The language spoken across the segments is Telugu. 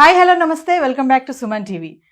హాయ్ హలో నమస్తే. Welcome back to Suman TV.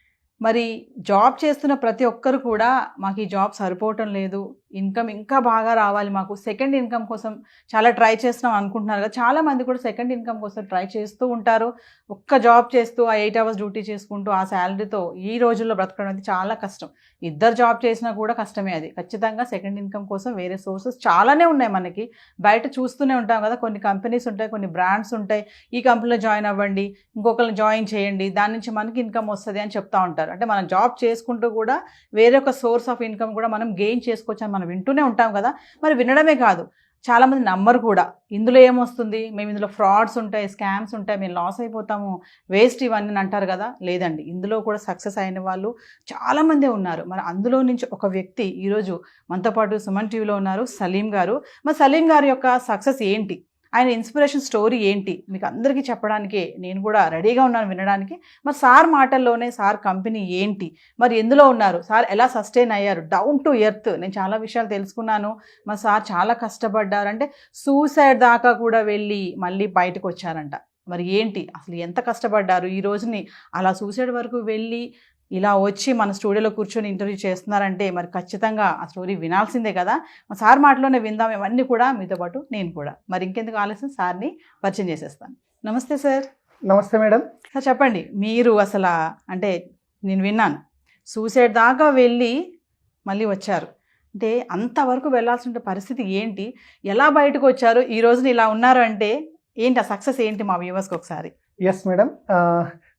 మరి జాబ్ చేస్తున్న ప్రతి ఒక్కరు కూడా మాకు ఈ జాబ్ సరిపోవటం లేదు. ఇన్కమ్ ఇంకా బాగా రావాలి మాకు. సెకండ్ ఇన్కమ్ కోసం చాలా ట్రై చేస్తున్నాం అనుకుంటున్నారు కదా. చాలా మంది కూడా సెకండ్ ఇన్కమ్ కోసం ట్రై చేస్తూ ఉంటారు. ఒక్క జాబ్ చేస్తూ ఆ ఎయిట్ అవర్స్ డ్యూటీ చేసుకుంటూ ఆ శాలరీతో ఈ రోజుల్లో బ్రతకడం అనేది చాలా కష్టం. ఇద్దరు జాబ్ చేసినా కూడా కష్టమే అది. ఖచ్చితంగా సెకండ్ ఇన్కమ్ కోసం వేరే సోర్సెస్ చాలానే ఉన్నాయి మనకి. బయట చూస్తూనే ఉంటాం కదా. కొన్ని కంపెనీస్ ఉంటాయి కొన్ని బ్రాండ్స్ ఉంటాయి. ఈ కంపెనీలో జాయిన్ అవ్వండి ఇంకొకరిని జాయిన్ చేయండి దాని నుంచి మనకి ఇన్కమ్ వస్తుంది అని చెప్తా ఉంటారు. అంటే మనం జాబ్ చేసుకుంటూ కూడా వేరే ఒక సోర్స్ ఆఫ్ ఇన్కమ్ కూడా మనం గెయిన్ చేసుకోవచ్చు మనం వింటూనే ఉంటాం కదా. మరి వినడమే కాదు. చాలామంది నమ్మరు కూడా. ఇందులో ఏమొస్తుంది? మేము ఇందులో ఫ్రాడ్స్ ఉంటాయి స్కామ్స్ ఉంటాయి మేము లాస్ అయిపోతాము వేస్ట్ ఇవన్నీ అని అంటారు కదా. లేదండి. ఇందులో కూడా సక్సెస్ అయిన వాళ్ళు చాలామందే ఉన్నారు. మరి అందులో నుంచి ఒక వ్యక్తి ఈరోజు మనతో పాటు సుమన్ టీవీలో ఉన్నారు సలీం గారు. మరి సలీం గారి యొక్క సక్సెస్ ఏంటి? ఆయన ఇన్స్పిరేషన్ స్టోరీ ఏంటి? మీకు అందరికీ చెప్పడానికి నేను కూడా రెడీగా ఉన్నాను వినడానికి. మరి సార్ మాటల్లోనే సార్ కంపెనీ ఏంటి? మరి ఎందులో ఉన్నారు? సార్ ఎలా సస్టైన్ అయ్యారు? Down to earth. నేను చాలా విషయాలు తెలుసుకున్నాను. మరి సార్ చాలా కష్టపడ్డారు. అంటే సూసైడ్ దాకా కూడా వెళ్ళి మళ్ళీ బయటకు వచ్చారంట. మరి ఏంటి? అసలు ఎంత కష్టపడ్డారు? ఈ రోజుని అలా సూసైడ్ వరకు వెళ్ళి ఇలా వచ్చి మన స్టూడియోలో కూర్చొని ఇంటర్వ్యూ చేస్తున్నారంటే మరి ఖచ్చితంగా ఆ స్టోరీ వినాల్సిందే కదా. సార్ మాటలోనే విందాం ఇవన్నీ కూడా మీతో పాటు నేను కూడా. మరి ఇంకెందుకు ఆలస్యం? సార్ని పరిచయం చేసేస్తాను. నమస్తే సార్. నమస్తే మేడం. సార్ చెప్పండి. మీరు అసలు అంటే నేను విన్నాను. సూసైడ్ దాకా వెళ్ళి మళ్ళీ వచ్చారు. అంటే అంతవరకు వెళ్ళాల్సిన పరిస్థితి ఏంటి? ఎలా బయటకు వచ్చారు? ఈ రోజున ఇలా ఉన్నారు అంటే ఏంటి ఆ సక్సెస్ ఏంటి మా వ్యూవర్స్కి ఒకసారి? ఎస్ మేడం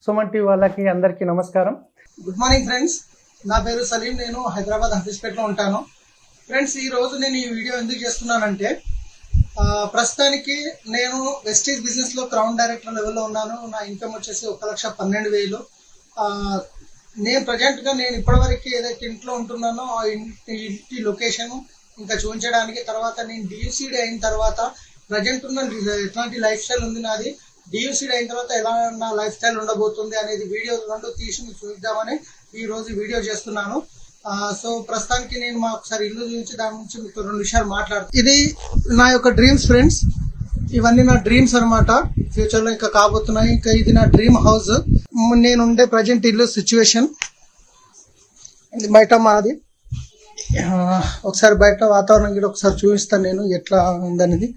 సుమన్ టీవీ వాళ్ళకి అందరికీ నమస్కారం. గుడ్ మార్నింగ్ ఫ్రెండ్స్ నా పేరు సలీం. నేను హైదరాబాద్ హఫీస్పేట్లో ఉంటాను. ఫ్రెండ్స్ ఈ రోజు నేను ఈ వీడియో ఎందుకు చేస్తున్నానంటే ప్రస్తుతానికి నేను వెస్టీజ్ బిజినెస్లో క్రౌన్ డైరెక్టర్ లెవెల్లో ఉన్నాను. నా ఇన్కమ్ వచ్చేసి ఒక లక్ష పన్నెండు వేలు. నేను ప్రజెంట్గా నేను ఇప్పటివరకు ఏదైతే ఇంట్లో ఉంటున్నానో ఆ ఇంటి ఇంటి లొకేషన్ ఇంకా చూపించడానికి తర్వాత నేను డియూసీడీ అయిన తర్వాత ప్రజెంట్ ఉన్న ఎట్లాంటి లైఫ్ స్టైల్ ఉంది నాది. డియూసీడ్ అయిన తర్వాత ఎలా నా లైఫ్ స్టైల్ ఉండబోతుంది అనేది వీడియో రెండు తీసి మీకు చూద్దామని ఈ రోజు వీడియో చేస్తున్నాను. సో ప్రస్తుతానికి నేను మా ఒకసారి ఇల్లు చూపించి దాని నుంచి మీకు రెండు విషయాలు మాట్లాడుతాను. ఇది నా యొక్క డ్రీమ్స్ ఫ్రెండ్స్ ఇవన్నీ నా డ్రీమ్స్ అనమాట ఫ్యూచర్లో ఇంకా కాబోతున్నాయి. ఇంకా ఇది నా డ్రీమ్ హౌస్ నేను ఉండే ప్రజెంట్ ఇల్లు సిచ్యువేషన్ ఇది బయట మాది. ఒకసారి బయట వాతావరణం కూడా ఒకసారి చూపిస్తాను నేను ఎట్లా ఉందనేది.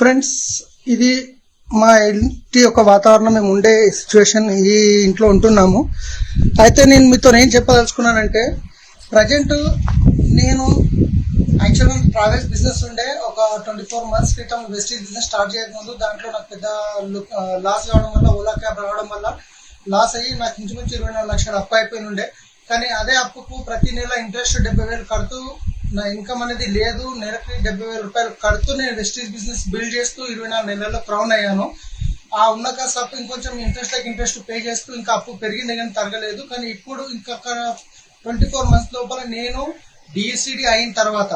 ఫ్రెండ్స్ ఇది మా ఇంటి యొక్క వాతావరణం మేము ఉండే సిచ్యువేషన్ ఈ ఇంట్లో ఉంటున్నాము. అయితే నేను మీతో ఏం చెప్పదలుచుకున్నానంటే ప్రజెంట్ నేను యాక్చువల్గా ట్రావెల్స్ బిజినెస్ ఉండే ఒక ట్వంటీ ఫోర్ మంత్స్ క్రితం వెస్టీజ్ బిజినెస్ స్టార్ట్ చేయకముందు దాంట్లో నాకు పెద్ద లాస్ కావడం వల్ల ఓలా క్యాబ్ రావడం వల్ల లాస్ అయ్యి నాకు ఇంచుమించు ఇరవై నాలుగు లక్షలు అప్పు అయిపోయి ఉండే. కానీ అదే అప్పుకు ప్రతి నెల ఇంట్రెస్ట్ డెబ్బై వేలు కడుతూ నా ఇన్కమ్ అనేది లేదు నెలకి డెబ్బై వేల రూపాయలు కడుతూ నేను వెస్టీజ్ బిజినెస్ బిల్డ్ చేస్తూ ఇరవై నాలుగు నెలల్లో క్రౌన్ అయ్యాను. ఆ ఉన్న కాస్త అప్పు ఇంకొంచెం ఇంట్రెస్ట్ లైక్ ఇంట్రెస్ట్ పే చేస్తూ ఇంకా అప్పు పెరిగింది కానీ తరగలేదు కానీ ఇప్పుడు ఇంకొక ట్వంటీ ఫోర్ మంత్స్ లోపల నేను డిఎస్సిడి అయిన తర్వాత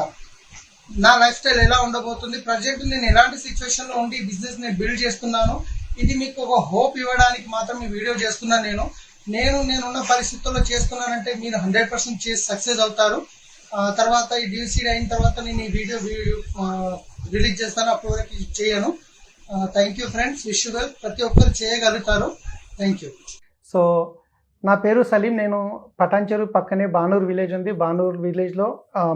నా లైఫ్ స్టైల్ ఎలా ఉండబోతుంది ప్రజెంట్ నేను ఎలాంటి సిచ్యువేషన్లో ఉండి బిజినెస్ నేను బిల్డ్ చేస్తున్నాను ఇది మీకు ఒక హోప్ ఇవ్వడానికి మాత్రం ఈ వీడియో చేస్తున్నాను నేను. నేను నేనున్న పరిస్థితుల్లో చేస్తున్నానంటే మీరు హండ్రెడ్ పర్సెంట్ చేసి సక్సెస్ అవుతారు. తర్వాత ఈ డిఎస్సీడీ అయిన తర్వాత నేను ఈ వీడియో రిలీజ్ చేస్తాను అప్పటి వరకు చేయను. Thank you friends wish well ప్రతి ఒక్కరు చేయగలుగుతారు. థ్యాంక్ యూ సో నా పేరు సలీం. నేను పటాన్చెరు పక్కనే బానూర్ విలేజ్ ఉంది. బానూర్ విలేజ్లో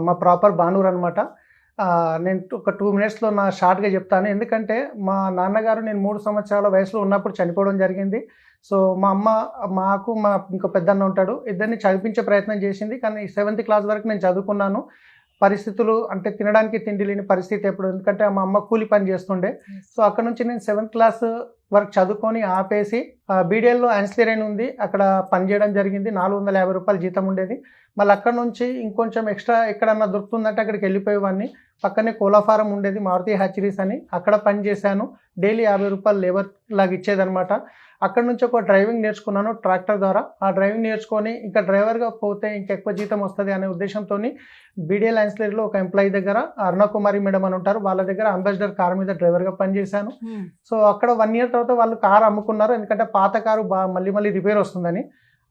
మా ప్రాపర్ బానూర్ అనమాట నేను ఒక టూ మినిట్స్లో నా షార్ట్గా చెప్తాను. ఎందుకంటే మా నాన్నగారు నేను మూడు సంవత్సరాల వయసులో ఉన్నప్పుడు చనిపోవడం జరిగింది. సో మా అమ్మ మాకు మా ఇంకో పెద్దన్న ఉంటాడు. ఇద్దరిని చదివించే ప్రయత్నం చేసింది. కానీ సెవెంత్ క్లాస్ వరకు నేను చదువుకున్నాను. పరిస్థితులు అంటే తినడానికి తిండి లేని పరిస్థితి ఎప్పుడు. ఎందుకంటే మా అమ్మ కూలి పని చేస్తుండే. సో అక్కడ నుంచి నేను సెవెంత్ క్లాస్ వరకు చదువుకొని ఆపేసి బీడిఎల్లో ఆన్సిలరీ అని ఉంది. అక్కడ పని చేయడం జరిగింది. నాలుగు వందల యాభై రూపాయలు జీతం ఉండేది. మళ్ళీ అక్కడ నుంచి ఇంకొంచెం ఎక్స్ట్రా ఎక్కడన్నా దొరుకుతుందంటే అక్కడికి వెళ్ళిపోయేవాడిని. పక్కనే కోలా ఫారం ఉండేది మారుతి హ్యాచరీస్ అని. అక్కడ పని చేశాను. డైలీ యాభై రూపాయలు లేబర్ లాగా ఇచ్చేదనమాట అక్కడ నుంచి ఒక డ్రైవింగ్ నేర్చుకున్నాను ట్రాక్టర్ ద్వారా. ఆ డ్రైవింగ్ నేర్చుకొని ఇంకా డ్రైవర్గా పోతే ఇంకా ఎక్కువ జీతం వస్తుంది అనే ఉద్దేశంతో బీడిఏ లైన్స్లరీలో ఒక ఎంప్లాయీ దగ్గర అరుణకుమారి మేడం అని ఉంటారు. వాళ్ళ దగ్గర అంబాసిడర్ కార్ మీద డ్రైవర్గా పనిచేశాను సో అక్కడ వన్ ఇయర్ తర్వాత వాళ్ళు కార్ అమ్ముకున్నారు. ఎందుకంటే పాత కారు బా మళ్ళీ మళ్ళీ రిపేర్ వస్తుందని.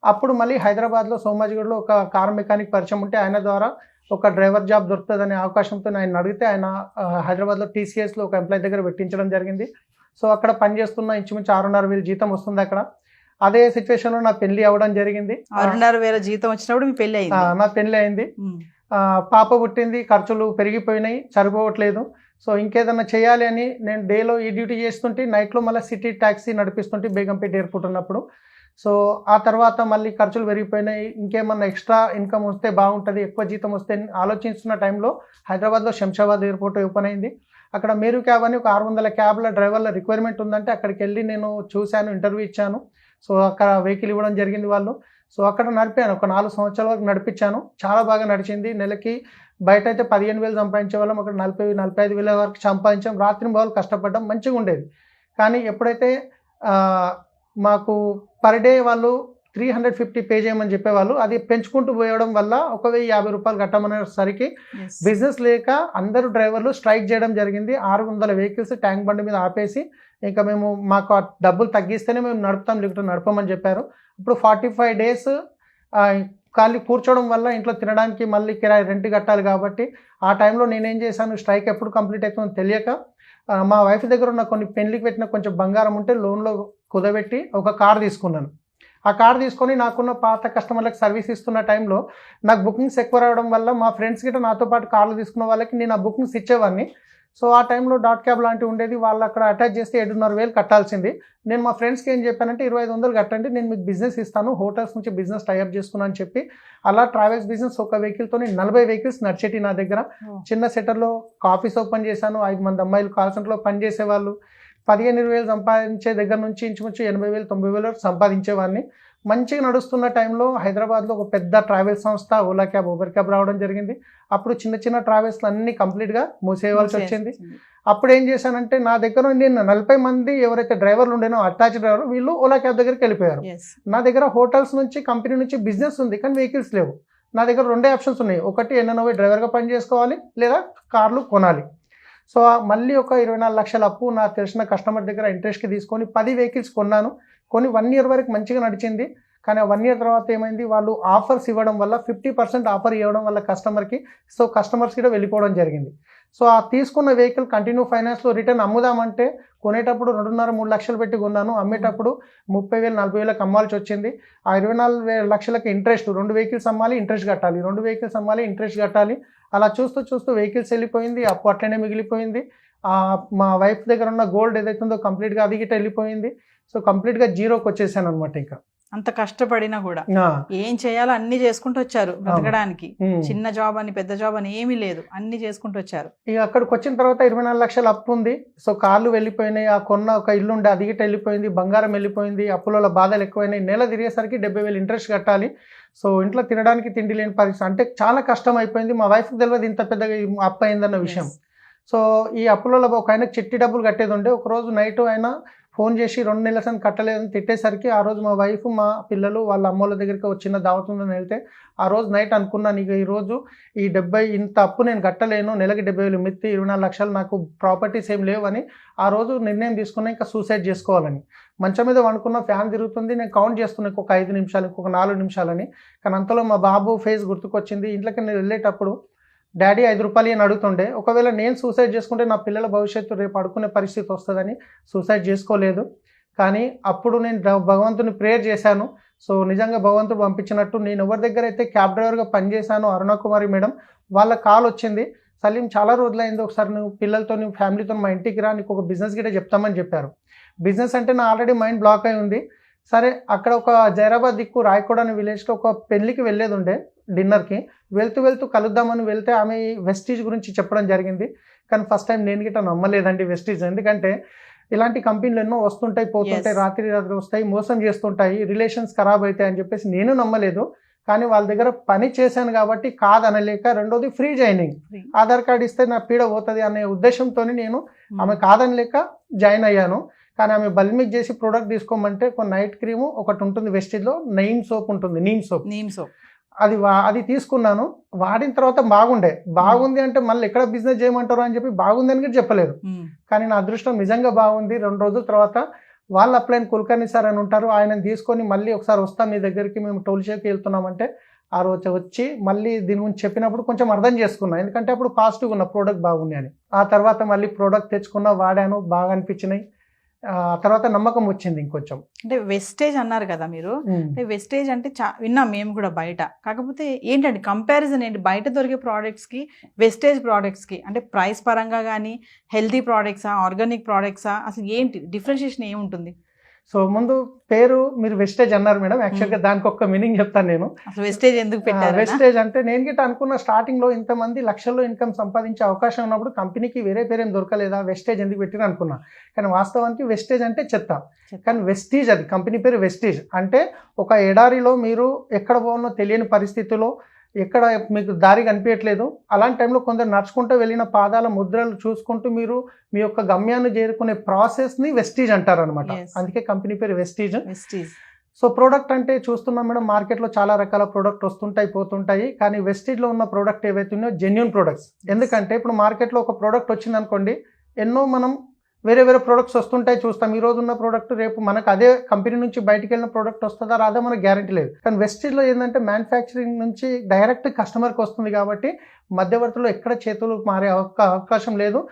అప్పుడు మళ్ళీ హైదరాబాద్లో సోమాజిగూడలో ఒక కార్ మెకానిక్ పరిచయం ఉంటే ఆయన ద్వారా ఒక డ్రైవర్ జాబ్ దొరుకుతుందనే అవకాశంతో ఆయన అడిగితే ఆయన హైదరాబాద్లో టీసీఎస్లో ఒక ఎంప్లాయీ దగ్గర పెట్టించడం జరిగింది. సో అక్కడ పనిచేస్తున్న ఇంచుమించు ఆరున్నర వేలు జీతం వస్తుంది అక్కడ. అదే సిచ్యువేషన్లో నా పెళ్ళి అవ్వడం జరిగింది. ఆరున్నర వేల జీతం వచ్చినప్పుడు మీ పెళ్ళి అయింది? నా పెళ్ళి అయింది. పాప పుట్టింది ఖర్చులు పెరిగిపోయినాయి సరిపోవట్లేదు. సో ఇంకేదన్నా చేయాలి అని నేను డేలో ఈ డ్యూటీ చేస్తుంటే నైట్లో మళ్ళీ సిటీ ట్యాక్సీ నడిపిస్తుంటే బేగంపేట ఎయిర్పోర్ట్ ఉన్నప్పుడు సో ఆ తర్వాత మళ్ళీ ఖర్చులు పెరిగిపోయినాయి. ఇంకేమన్నా ఎక్స్ట్రా ఇన్కమ్ వస్తే బాగుంటుంది ఎక్కువ జీతం వస్తే ఆలోచిస్తున్న టైంలో హైదరాబాద్లో శంషాబాద్ ఎయిర్పోర్ట్ ఓపెన్ అయింది. అక్కడ మేరు క్యాబ్ అని ఒక ఆరు వందల క్యాబ్ల డ్రైవర్ల రిక్వైర్మెంట్ ఉందంటే అక్కడికి వెళ్ళి నేను చూశాను ఇంటర్వ్యూ ఇచ్చాను. సో అక్కడ వెహికల్ ఇవ్వడం జరిగింది వాళ్ళు. సో అక్కడ నడిపాను ఒక నాలుగు సంవత్సరాల వరకు నడిపించాను. చాలా బాగా నడిచింది. నెలకి బయట అయితే పదిహేను వేలు సంపాదించే వాళ్ళం అక్కడ నలభై నలభై ఐదు వేల వరకు సంపాదించాం. రాత్రి బాగా కష్టపడడం మంచిగా ఉండేది. కానీ ఎప్పుడైతే మాకు పర్ డే వాళ్ళు త్రీ హండ్రెడ్ ఫిఫ్టీ పే చేయమని చెప్పేవాళ్ళు. అది పెంచుకుంటూ పోయడం వల్ల ఒక వెయ్యి యాభై రూపాయలు కట్టమనేసరికి. బిజినెస్ లేక అందరూ డ్రైవర్లు స్ట్రైక్ చేయడం జరిగింది. ఆరు వందల వెహికల్స్ ట్యాంక్ బండి మీద ఆపేసి ఇంకా మేము మాకు ఆ డబ్బులు తగ్గిస్తేనే మేము నడుపుతాం లేకపోతే నడపమని చెప్పారు. ఇప్పుడు ఫార్టీ ఫైవ్ డేస్ ఖాళీ కూర్చోవడం వల్ల ఇంట్లో తినడానికి మళ్ళీ కిరాయి రెంట్ కట్టాలి కాబట్టి ఆ టైంలో నేనేం చేశాను స్ట్రైక్ ఎప్పుడు కంప్లీట్ అవుతుందో తెలియక మా వైఫ్ దగ్గర ఉన్న కొన్ని పెళ్ళికి పెట్టిన కొంచెం బంగారం ఉంటే లోన్లో కుదబెట్టి ఒక కార్ తీసుకున్నాను. ఆ కార్ తీసుకొని నాకున్న పాత కస్టమర్లకు సర్వీస్ ఇస్తున్న టైంలో నాకు బుకింగ్స్ ఎక్కువ రావడం వల్ల మా ఫ్రెండ్స్ గిట్ట నాతో పాటు కార్లు తీసుకున్న వాళ్ళకి నేను ఆ బుకింగ్స్ ఇచ్చేవాడిని సో ఆ టైంలో డాట్ క్యాబ్ లాంటివి ఉండేది. వాళ్ళు అక్కడ అటాచ్ చేస్తే ఏడున్నర వేలు కట్టాల్సింది. నేను మా ఫ్రెండ్స్కి ఏం చెప్పానంటే ఇరవై ఐదు వందలు కట్టండి. నేను మీకు బిజినెస్ ఇస్తాను. హోటల్స్ నుంచి బిజినెస్ టైఅప్ చేసుకున్నాను అని చెప్పి. అలా ట్రావెల్స్ బిజినెస్ ఒక వెహికల్తో నలభై వెహికల్స్ నడిచేటి నా దగ్గర. చిన్న సెటర్లో కాఫీస్ ఓపెన్ చేశాను. ఐదు మంది అమ్మాయిలు కాల్ సెంటర్లో పనిచేసేవాళ్ళు పదిహేను ఇరవై వేలు సంపాదించే దగ్గర నుంచి ఇంచుమించు ఎనభై వేలు తొంభై వేలు వరకు సంపాదించేవాడిని. మంచిగా నడుస్తున్న టైంలో హైదరాబాద్లో ఒక పెద్ద ట్రావెల్ సంస్థ ఓలా క్యాబ్ ఊబర్ క్యాబ్ రావడం జరిగింది. అప్పుడు చిన్న చిన్న ట్రావెల్స్లు అన్ని కంప్లీట్గా మూసేయవలసి వచ్చింది. అప్పుడు ఏం చేశానంటే నా దగ్గర నేను నలభై మంది ఎవరైతే డ్రైవర్లు ఉండేనో అటాచ్ డ్రైవర్ వీళ్ళు ఓలా క్యాబ్ దగ్గరికి వెళ్ళిపోయారు. నా దగ్గర హోటల్స్ నుంచి కంపెనీ నుంచి బిజినెస్ ఉంది కానీ వెహికల్స్ లేవు. నా దగ్గర రెండే ఆప్షన్స్ ఉన్నాయి. ఒకటి ఎన్ఎన్ఓ డ్రైవర్గా పని చేసుకోవాలి లేదా కార్లు కొనాలి. సో ఆ మళ్ళీ ఒక ఇరవై నాలుగు లక్షల అప్పు నాకు తెలిసిన కస్టమర్ దగ్గర ఇంట్రెస్ట్కి తీసుకొని పది వెహికల్స్ కొన్నాను. కొన్ని వన్ ఇయర్ వరకు మంచిగా నడిచింది. కానీ వన్ ఇయర్ తర్వాత ఏమైంది? వాళ్ళు ఆఫర్స్ ఇవ్వడం వల్ల ఫిఫ్టీ పర్సెంట్ ఆఫర్ ఇవ్వడం వల్ల కస్టమర్కి సో కస్టమర్స్ కూడా వెళ్ళిపోవడం జరిగింది. సో ఆ తీసుకున్న వెహికల్ కంటిన్యూ ఫైనాన్స్లో రిటర్న్ అమ్ముదామంటే కొనేటప్పుడు రెండున్నర మూడు లక్షలు పెట్టి కొన్నాను. అమ్మేటప్పుడు ముప్పై వేలు నలభై వేలకు అమ్మాల్సి వచ్చింది. ఆ ఇరవై నాలుగు వేల లక్షలకి ఇంట్రెస్ట్ రెండు వెహికల్స్ అమ్మాలి ఇంట్రెస్ట్ కట్టాలి. రెండు వెహికల్స్ అమ్మాలి ఇంట్రెస్ట్ కట్టాలి. అలా చూస్తూ చూస్తూ వెహికల్స్ వెళ్ళిపోయింది అప్పు అట్లనే మిగిలిపోయింది. మా వైఫ్ దగ్గర ఉన్న గోల్డ్ ఏదైతే ఉందో కంప్లీట్గా అది గిట్ట వెళ్ళిపోయింది. సో కంప్లీట్గా జీరోకి వచ్చేసాను అనమాట ఇంకా. అంత కష్టపడినా కూడా ఏం చేయాలో అన్ని చేసుకుంటూ వచ్చారు బ్రతకడానికి. చిన్న జాబ్ అని పెద్ద జాబ్ అని ఏమీ లేదు. అన్ని చేసుకుంటూ వచ్చారు. ఇక అక్కడికి వచ్చిన తర్వాత ఇరవై నాలుగు లక్షలు అప్పు ఉంది. సో కార్లు వెళ్ళిపోయినాయి ఆ కొన్న ఒక ఇల్లు ఉండే అది గిట్ట వెళ్ళిపోయింది బంగారం వెళ్ళిపోయింది అప్పుల బాధలు ఎక్కువైనాయి. నెల తిరిగేసరికి డెబ్బై వేలు ఇంట్రెస్ట్ కట్టాలి. సో ఇంట్లో తినడానికి తిండి లేని పరిస్థితి. అంటే చాలా కష్టం అయిపోయింది. మా వైఫ్కి తెలియదు ఇంత పెద్దగా అప్పు అయిందన్న విషయం. సో ఈ అప్పులలో ఒక ఆయన చిట్టి డబ్బులు కట్టేది ఉండే. ఒక రోజు నైట్ ఆయన ఫోన్ చేసి రెండు నెలల సంది కట్టలేదని తిట్టేసరికి ఆ రోజు మా వైఫ్ మా పిల్లలు వాళ్ళ అమ్మోళ్ళ దగ్గరికి వచ్చిన చిన్న దావత్ ఉందని వెళ్తే ఆ రోజు నైట్ అనుకున్నాను ఇక ఈరోజు ఈ డెబ్బై ఇంత అప్పు నేను కట్టలేను నెలకి డెబ్బై వేలు మిత్తి ఇరవై నాలుగు లక్షలు నాకు ప్రాపర్టీస్ ఏం లేవని ఆ రోజు నిర్ణయం తీసుకున్నా ఇంకా సూసైడ్ చేసుకోవాలని. మంచం మీద వండుకున్న ఫ్యాన్ తిరుగుతుంది నేను కౌంట్ చేస్తున్నా ఇంకొక ఐదు నిమిషాలు ఇంకొక నాలుగు నిమిషాలని. కానీ అంతలో మా బాబు ఫేస్ గుర్తుకొచ్చింది ఇంట్లోకి నేను వెళ్ళేటప్పుడు డాడీ ఐదు రూపాయలు అని అడుగుతుండే ఒకవేళ నేను సూసైడ్ చేసుకుంటే నా పిల్లల భవిష్యత్తు రేపు అడుకునే పరిస్థితి వస్తుందని సూసైడ్ చేసుకోలేదు. కానీ అప్పుడు నేను భగవంతుని ప్రేయర్ చేశాను. సో నిజంగా భగవంతుడు పంపించినట్టు నేను ఎవరి దగ్గర అయితే క్యాబ్ డ్రైవర్గా పనిచేశాను అరుణ కుమారి మేడం వాళ్ళ కాల్ వచ్చింది. సలీం చాలా రోజులైంది ఒకసారి నువ్వు పిల్లలతో నువ్వు ఫ్యామిలీతో మా ఇంటికి రా నీకు ఒక బిజినెస్ గిట్ట చెప్తామని చెప్పారు. బిజినెస్ అంటే నా ఆల్రెడీ మైండ్ బ్లాక్ అయి ఉంది. సరే అక్కడ ఒక జైరాబాద్ దిక్కు రాయకోడ అనే విలేజ్లో ఒక పెళ్ళికి వెళ్ళేది ఉండే డిన్నర్కి వెళ్తూ వెళ్తూ కలుద్దామని వెళ్తే ఆమె ఈ వెస్టీజ్ గురించి చెప్పడం జరిగింది. కానీ ఫస్ట్ టైం నేను గిట్ట నమ్మలేదండి వెస్టీజ్ ఎందుకంటే ఇలాంటి కంపెనీలు ఎన్నో వస్తుంటాయి పోతుంటాయి. రాత్రి రాత్రి వస్తాయి మోసం చేస్తుంటాయి రిలేషన్స్ ఖరాబ్ అవుతాయి అని చెప్పేసి నేను నమ్మలేదు. కానీ వాళ్ళ దగ్గర పని చేశాను కాబట్టి కాదనలేక రెండోది ఫ్రీ జాయినింగ్. ఆధార్ కార్డు ఇస్తే నా పీడ పోతుంది అనే ఉద్దేశంతో నేను ఆమె కాదనలేక జాయిన్ అయ్యాను. కానీ ఆమె బల్మిక్ చేసి ప్రోడక్ట్ తీసుకోమంటే ఒక నైట్ క్రీము ఒకటి ఉంటుంది వెస్టేజ్లో నెయిమ్ సోప్ ఉంటుంది నీమ్ సోప్ నీమ్ సోప్ అది వా- అది తీసుకున్నాను. వాడిన తర్వాత బాగుండే. బాగుంది అంటే మళ్ళీ ఎక్కడ బిజినెస్ చేయమంటారు అని చెప్పి బాగుంది అని కూడా చెప్పలేదు. కానీ నా అదృష్టం నిజంగా బాగుంది. రెండు రోజుల తర్వాత వాళ్ళు అప్లైన్ కుల్కర్ణి సార్ అని ఉంటారు. ఆయన తీసుకొని మళ్ళీ ఒకసారి వస్తాం మీ దగ్గరికి. మేము టోల్షేకి వెళ్తున్నామంటే ఆ రోజు వచ్చి మళ్ళీ దీని గురించి చెప్పినప్పుడు కొంచెం అర్థం చేసుకున్నా. ఎందుకంటే అప్పుడు పాజిటివ్ ఉన్న ప్రోడక్ట్ బాగుంది అని. ఆ తర్వాత మళ్ళీ ప్రోడక్ట్ తెచ్చుకున్నా వాడాను బాగా అనిపించినాయి. తర్వాత నమ్మకం వచ్చింది ఇంకొంచెం. అంటే వెస్టేజ్ అన్నారు కదా మీరు. వెస్టేజ్ అంటే చా విన్నాం మేము కూడా బయట. కాకపోతే ఏంటంటే కంపారిజన్ ఏంటి? బయట దొరికే ప్రోడక్ట్స్కి వెస్టేజ్ ప్రోడక్ట్స్కి అంటే ప్రైస్ పరంగా కానీ హెల్తీ ప్రోడక్ట్సా ఆర్గానిక్ ప్రోడక్ట్సా అసలు ఏంటి? డిఫరెన్షియేషన్ ఏముంటుంది? సో ముందు పేరు మీరు వెస్టేజ్ అన్నారు మేడం. యాక్చువల్గా దానికి ఒక్క మీనింగ్ చెప్తాను నేను. వెస్టేజ్ ఎందుకు పెట్టారు వెస్టేజ్ అంటే నేను గిట్ట అనుకున్న స్టార్టింగ్లో ఇంతమంది లక్షల్లో ఇన్కమ్ సంపాదించే అవకాశం ఉన్నప్పుడు కంపెనీకి వేరే పేరేం దొరకలేదా? వెస్టేజ్ ఎందుకు పెట్టిన అనుకున్నా. కానీ వాస్తవానికి వెస్టేజ్ అంటే చెత్త. చెత్త. కానీ వెస్టీజ్ అది. కంపెనీ పేరు వెస్టీజ్ అంటే ఒక ఎడారిలో మీరు ఎక్కడ పోవాలో తెలియని పరిస్థితిలో ఎక్కడ మీకు దారి కనిపించట్లేదు. అలాంటి టైంలో కొందరు నడుచుకుంటూ వెళ్ళిన పాదాల ముద్రలు చూసుకుంటూ మీరు మీ యొక్క గమ్యాన్ని చేరుకునే ప్రాసెస్ని వెస్టీజ్ అంటారు అనమాట Yes. అందుకే కంపెనీ పేరు వెస్టీజ్ వెస్టేజ్ సో ప్రోడక్ట్ అంటే చూస్తున్నాం మేడం మార్కెట్లో చాలా రకాల ప్రోడక్ట్ వస్తుంటాయి పోతుంటాయి. కానీ వెస్టేజ్లో ఉన్న ప్రోడక్ట్ ఏవైతే ఉన్నాయో జెన్యున్ ప్రోడక్ట్స్ ఎందుకంటే ఇప్పుడు మార్కెట్లో ఒక ప్రోడక్ట్ వచ్చింది అనుకోండి ఎన్నో మనం వేరే వేరే ప్రోడక్ట్స్ వస్తుంటాయి చూస్తాం. ఈ రోజు ఉన్న ప్రోడక్ట్ రేపు మనకు అదే కంపెనీ నుంచి బయటికి వెళ్ళిన ప్రోడక్ట్ వస్తుందా రాదా మనకు గ్యారంటీ లేదు. కానీ వెస్టేజ్లో ఏంటంటే మ్యానుఫ్యాక్చరింగ్ నుంచి డైరెక్ట్ కస్టమర్కి వస్తుంది కాబట్టి మధ్యవర్తులు ఎక్కడ చేతులు మారే అవకా- అవకాశం లేదు.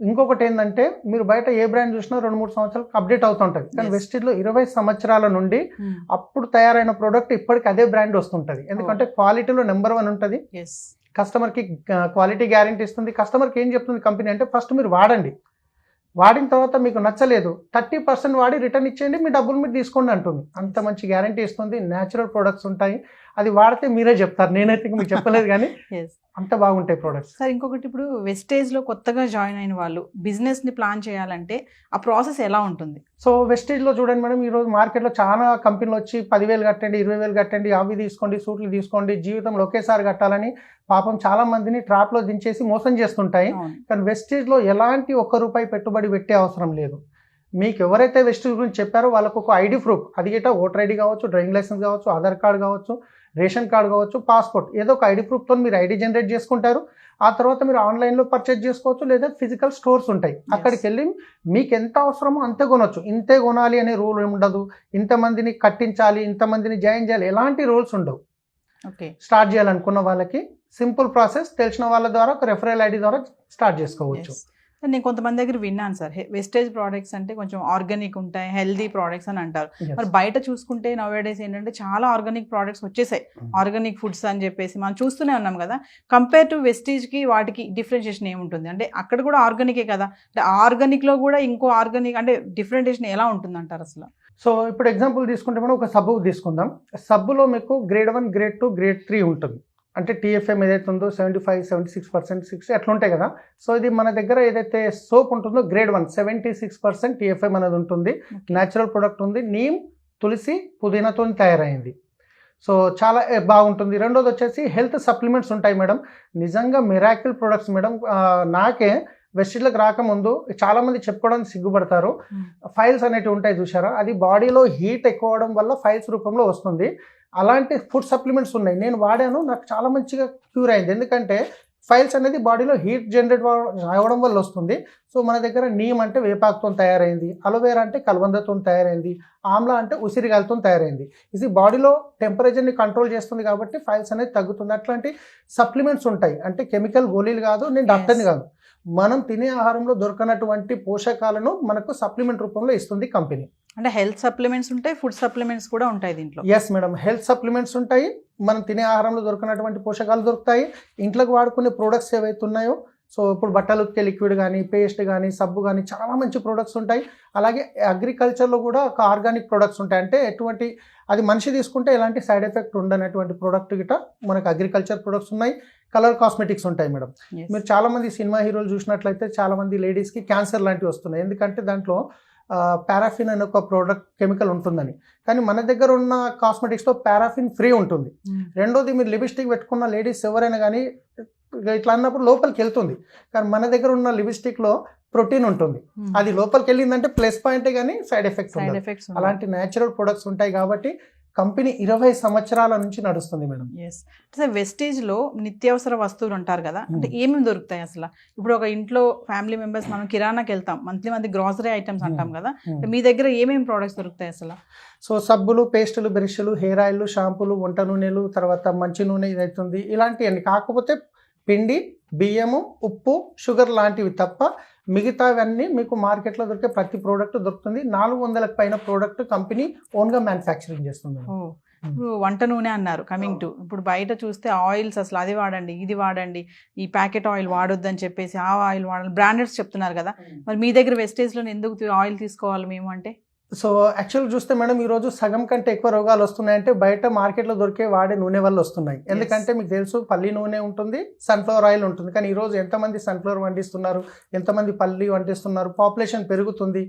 ఇంకొకటి ఏంటంటే మీరు బయట ఏ బ్రాండ్ చూసినా రెండు మూడు సంవత్సరాలకు అప్డేట్ అవుతుంటుంది కానీ Yes. వెస్టేజ్లో ఇరవై సంవత్సరాల నుండి అప్పుడు తయారైన ప్రోడక్ట్ ఇప్పటికి అదే బ్రాండ్ వస్తుంటుంది. ఎందుకంటే క్వాలిటీలో నెంబర్ వన్ ఉంటుంది. కస్టమర్కి క్వాలిటీ గ్యారంటీ ఇస్తుంది. కస్టమర్కి ఏం చెప్తుంది కంపెనీ అంటే ఫస్ట్ మీరు వాడండి. వాడిన తర్వాత మీకు నచ్చలేదు థర్టీ పర్సెంట్ వాడి రిటర్న్ ఇచ్చేయండి మీ డబ్బులు మీరు తీసుకోండి అంటుంది. అంత మంచి గ్యారంటీ ఇస్తుంది. న్యాచురల్ ప్రొడక్ట్స్ ఉంటాయి. అది వాడితే మీరే చెప్తారు. నేనైతే మీకు చెప్పలేదు కానీ అంత బాగుంటాయి ప్రొడక్ట్స్ సార్ ఇంకొకటి ఇప్పుడు వెస్టేజ్లో కొత్తగా జాయిన్ అయిన వాళ్ళు బిజినెస్ని ప్లాన్ చేయాలంటే ఆ ప్రాసెస్ ఎలా ఉంటుంది? సో వెస్టేజ్లో చూడండి మేడం ఈరోజు మార్కెట్లో చాలా కంపెనీలు వచ్చి పదివేలు కట్టండి ఇరవై వేలు కట్టండి అవి తీసుకోండి సూట్లు తీసుకోండి జీవితంలో ఒకేసారి కట్టాలని పాపం చాలా మందిని ట్రాప్లో దించేసి మోసం చేస్తుంటాయి. కానీ వెస్టేజ్లో ఎలాంటి ఒక్క రూపాయి పెట్టుబడి పెట్టే అవసరం లేదు. మీకు ఎవరైతే వెస్టేజ్ గురించి చెప్పారో వాళ్ళకు ఒక ఐడి ప్రూఫ్. అది గిట్ట ఓటర్ ఐడి కావచ్చు డ్రైవింగ్ లైసెన్స్ కావచ్చు ఆధార్ కార్డు కావచ్చు రేషన్ కార్డు కావచ్చు పాస్పోర్ట్ ఏదో ఒక ఐడి ప్రూఫ్తో మీరు ఐడి జనరేట్ చేసుకుంటారు. ఆ తర్వాత మీరు ఆన్లైన్లో పర్చేజ్ చేసుకోవచ్చు లేదా ఫిజికల్ స్టోర్స్ ఉంటాయి. అక్కడికి వెళ్ళి మీకు ఎంత అవసరమో అంతే కొనవచ్చు ఇంతే కొనాలి అనే రూల్ ఉండదు. ఇంతమందిని కట్టించాలి ఇంతమందిని జాయిన్ చేయాలి ఎలాంటి రూల్స్ ఉండవు. ఓకే. స్టార్ట్ చేయాలనుకున్న వాళ్ళకి సింపుల్ ప్రాసెస్ తెలిసిన వాళ్ళ ద్వారా ఒక రెఫరల్ ఐడి ద్వారా స్టార్ట్ చేసుకోవచ్చు. నేను కొంతమంది దగ్గర విన్నాను సార్. వెస్టేజ్ ప్రోడక్ట్స్ అంటే కొంచెం ఆర్గానిక్ ఉంటాయి హెల్దీ ప్రోడక్ట్స్ అని అంటారు. మరి బయట చూసుకుంటే నవేడేస్ ఏంటంటే చాలా ఆర్గానిక్ ప్రోడక్ట్స్ వచ్చేసాయి. Mm. ఆర్గానిక్ ఫుడ్స్ అని చెప్పేసి మనం చూస్తూనే ఉన్నాం కదా. కంపేర్ టు వెస్టేజ్కి వాటికి డిఫరెన్షియేషన్ ఏముంటుంది? అంటే అక్కడ కూడా ఆర్గానికే కదా. అంటే ఆర్గానిక్లో కూడా ఇంకో ఆర్గానిక్ అంటే డిఫరెంటేషన్ ఎలా ఉంటుంది అంటారు అసలు? సో ఇప్పుడు ఎగ్జాంపుల్ తీసుకుంటే మనం ఒక సబ్బు తీసుకుందాం. సబ్బులో మీకు grade one grade two grade three ఉంటుంది. అంటే టీఎఫ్ఎం ఏదైతే ఉందో seventy five seventy six percent six అట్లా ఉంటాయి కదా. సో ఇది మన దగ్గర ఏదైతే సోప్ ఉంటుందో grade one seventy six percent TFM అనేది ఉంటుంది. న్యాచురల్ ప్రొడక్ట్ ఉంది. నీమ్ తులసి పుదీనాతో తయారైంది. సో చాలా బాగుంటుంది. రెండోది వచ్చేసి హెల్త్ సప్లిమెంట్స్ ఉంటాయి మేడం. నిజంగా మిరాకిల్ ప్రొడక్ట్స్ మేడం. నాకే వెస్టిడ్లకు రాకముందు చాలామంది చెప్పుకోవడానికి సిగ్గుపడతారు. ఫైల్స్ అనేటివి ఉంటాయి చూసారా అది బాడీలో హీట్ ఎక్కువ అవడం వల్ల ఫైల్స్ రూపంలో వస్తుంది. అలాంటి ఫుడ్ సప్లిమెంట్స్ ఉన్నాయి. నేను వాడాను నాకు చాలా మంచిగా క్యూర్ అయింది. ఎందుకంటే ఫైల్స్ అనేది బాడీలో హీట్ జనరేట్ అవ్వడం వల్ల వస్తుంది. సో మన దగ్గర నీమ్ అంటే వేపాకుతో తయారైంది అలోవేరా అంటే కలబందతో తయారైంది ఆమ్లా అంటే ఉసిరిగాలతో తయారైంది. ఇది బాడీలో టెంపరేచర్ని కంట్రోల్ చేస్తుంది కాబట్టి ఫైల్స్ అనేది తగ్గుతుంది. అట్లాంటి సప్లిమెంట్స్ ఉంటాయి. అంటే కెమికల్ గోళీలు కాదు నేను డాక్టర్ని. కాదు. మనం తినే ఆహారంలో దొరకనటువంటి పోషకాలను మనకు సప్లిమెంట్ రూపంలో ఇస్తుంది కంపెనీ. అంటే హెల్త్ సప్లిమెంట్స్ ఉంటాయి ఫుడ్ సప్లిమెంట్స్ కూడా ఉంటాయి దీంట్లో. ఎస్ మేడం హెల్త్ సప్లిమెంట్స్ ఉంటాయి. మనం తినే ఆహారంలో దొరకనటువంటి పోషకాలు దొరుకుతాయి. ఇంట్లోకి వాడుకునే ప్రోడక్ట్స్ ఏవైతే ఉన్నాయో సో ఇప్పుడు బట్టలు ఉతికే లిక్విడ్ కానీ పేస్ట్ కానీ సబ్బు కానీ చాలా మంచి ప్రోడక్ట్స్ ఉంటాయి. అలాగే అగ్రికల్చర్లో కూడా ఒక ఆర్గానిక్ ప్రోడక్ట్స్ ఉంటాయి. అంటే ఎటువంటి అది మనిషి తీసుకుంటే ఎలాంటి సైడ్ ఎఫెక్ట్ ఉండనటువంటి ప్రోడక్ట్ గిట మనకు అగ్రికల్చర్ ప్రొడక్ట్స్ ఉన్నాయి. కలర్ కాస్మెటిక్స్ ఉంటాయి మేడం. మీరు చాలా మంది సినిమా హీరోలు చూసినట్లయితే చాలా మంది లేడీస్కి క్యాన్సర్ లాంటివి వస్తున్నాయి. ఎందుకంటే దాంట్లో పారాఫిన్ అనే ఒక ప్రోడక్ట్ కెమికల్ ఉంటుందని. కానీ మన దగ్గర ఉన్న కాస్మెటిక్స్లో పారాఫిన్ ఫ్రీ ఉంటుంది. రెండోది మీరు లిప్స్టిక్ పెట్టుకున్న లేడీస్ ఎవరైనా కానీ ఇట్లా అన్నప్పుడు లోపలికి వెళ్తుంది. కానీ మన దగ్గర ఉన్న లిప్స్టిక్లో ప్రోటీన్ ఉంటుంది. అది లోపలికి వెళ్ళిందంటే ప్లస్ పాయింటే కానీ సైడ్ ఎఫెక్ట్స్ అలాంటి న్యాచురల్ ప్రొడక్ట్స్ ఉంటాయి కాబట్టి కంపెనీ ఇరవై సంవత్సరాల నుంచి నడుస్తుంది మేడం. ఎస్ అంటే వెస్టేజ్లో నిత్యావసర వస్తువులు ఉంటారు కదా అంటే Hmm. ఏమేమి దొరుకుతాయి అసలు? ఇప్పుడు ఒక ఇంట్లో ఫ్యామిలీ మెంబర్స్ మనం కిరాణాకి వెళ్తాం మంత్లీ మంత్లీ గ్రాసరీ ఐటమ్స్ అంటాం కదా మీ దగ్గర ఏమేమి ప్రోడక్ట్స్ దొరుకుతాయి అసలు? సో సబ్బులు పేస్టులు బ్రష్లు హెయిర్ ఆయిల్ షాంపూలు వంట నూనెలు తర్వాత మంచి నూనె ఇది అవుతుంది ఇలాంటివన్నీ. కాకపోతే పిండి బియ్యము ఉప్పు షుగర్ లాంటివి తప్ప మిగతావన్నీ మీకు మార్కెట్లో దొరికే ప్రతి ప్రోడక్ట్ దొరుకుతుంది. నాలుగు వందలకు పైన ప్రోడక్ట్ కంపెనీ ఓన్గా మ్యానుఫ్యాక్చరింగ్ చేస్తుంది ఇప్పుడు వంట నూనె అన్నారు కమింగ్ టు ఇప్పుడు బయట చూస్తే ఆయిల్స్ అసలు అది వాడండి ఇది వాడండి ఈ ప్యాకెట్ ఆయిల్ వాడొద్దని చెప్పేసి ఆ ఆయిల్ వాడాలి. బ్రాండెడ్స్ చెప్తున్నారు కదా. మరి మీ దగ్గర వెస్టేజ్లో ఎందుకు ఆయిల్ తీసుకోవాలి మేము అంటే? సో యాక్చువల్ చూస్తే మేడం ఈ రోజు సగం కంటే ఎక్కువ రోగాలు వస్తున్నాయంటే బయట మార్కెట్లో దొరికే వాడే నూనె వల్ల వస్తున్నాయి. ఎందుకంటే మీకు తెలుసు పల్లి నూనె ఉంటుంది సన్ఫ్లవర్ ఆయిల్ ఉంటుంది. కానీ ఈ రోజు ఎంతమంది సన్ఫ్లవర్ వండిస్తున్నారు ఎంతమంది పల్లి వండిస్తున్నారు పాపులేషన్ పెరుగుతుంది.